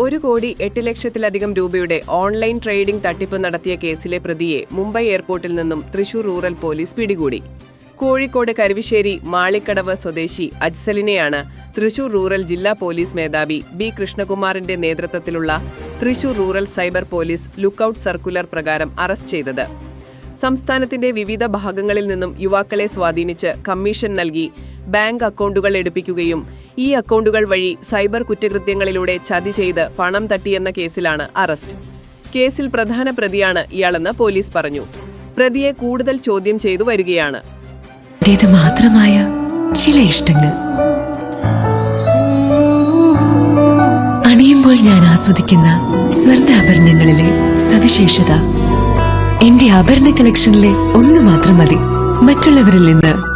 ഒരു കോടി എട്ട് ലക്ഷത്തിലധികം രൂപയുടെ ഓൺലൈൻ ട്രേഡിംഗ് തട്ടിപ്പ് നടത്തിയ കേസിലെ പ്രതിയെ മുംബൈ എയർപോർട്ടിൽ നിന്നും തൃശൂർ റൂറൽ പോലീസ് പിടികൂടി. കോഴിക്കോട് കരുവശ്ശേരി മാളിക്കടവ് സ്വദേശി അജ്സലിനെയാണ് തൃശൂർ റൂറൽ ജില്ലാ പോലീസ് മേധാവി ബി കൃഷ്ണകുമാറിന്റെ നേതൃത്വത്തിലുള്ള Thrissur rural cyber police lookout circular പ്രകാരം അറസ്റ്റ് ചെയ്തത്. സംസ്ഥാനത്തിന്റെ വിവിധ ഭാഗങ്ങളിൽ നിന്നും യുവാക്കളെ സ്വാധീനിച്ച് കമ്മീഷൻ നൽകി ബാങ്ക് അക്കൗണ്ടുകൾ എടുപ്പിക്കുകയും ഈ അക്കൗണ്ടുകൾ വഴി സൈബർ കുറ്റകൃത്യങ്ങളിലൂടെ ചതി ചെയ്ത് പണം തട്ടിയെന്ന കേസിലാണ് അറസ്റ്റ്. കേസിൽ പ്രധാന പ്രതിയാണ് ഇയാളെന്ന് പോലീസ് പറഞ്ഞു. പ്രതിയെ കൂടുതൽ ചോദ്യം ചെയ്തു വരികയാണ്. മാത്രമായ ചില ഇഷ്ടങ്ങൾ. അണിയുമ്പോൾ ഞാൻ ആസ്വദിക്കുന്ന സ്വർണാഭരണങ്ങളിലെ സവിശേഷത. എന്റെ ആഭരണ കളക്ഷനിലെ ഒന്ന് മാത്രം മതി. മറ്റുള്ളവരിൽ നിന്ന്